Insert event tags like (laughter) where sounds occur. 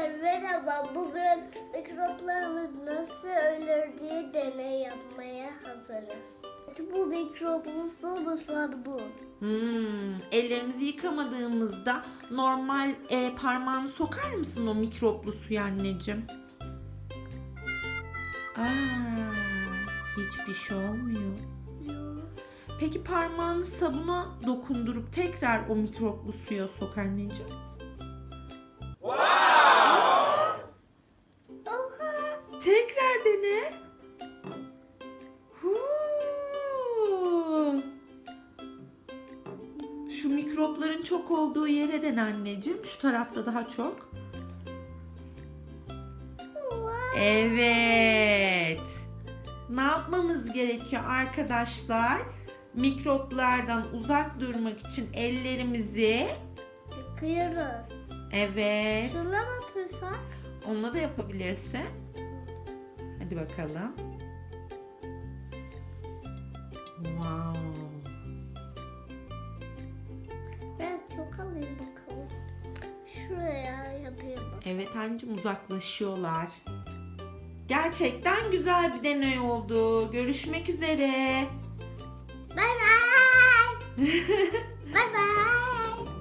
Arkadaşlar merhaba. Bugün mikroplarımız nasıl ölür diye deney yapmaya hazırız. Bu mikrobumuz da bu. Hmm, ellerimizi yıkamadığımızda normal e, parmağını sokar mısın o mikroplu suya anneciğim? Aa, hiçbir şey olmuyor. Peki parmağını sabuna dokundurup tekrar o mikroplu suya sok anneciğim. Tekrar dene. Huu. Şu mikropların çok olduğu yere dene anneciğim. Şu tarafta daha çok. Evet. Ne yapmamız gerekiyor arkadaşlar? Mikroplardan uzak durmak için ellerimizi Yıkıyoruz. evet Şuna batırsak onunla da yapabilirsin. Hadi bakalım. Wow. biraz çok alayım bakalım. Şuraya yapayım. Evet anneciğim uzaklaşıyorlar. Gerçekten güzel bir deney oldu. Görüşmek üzere. Bye bye. (laughs) bye bye.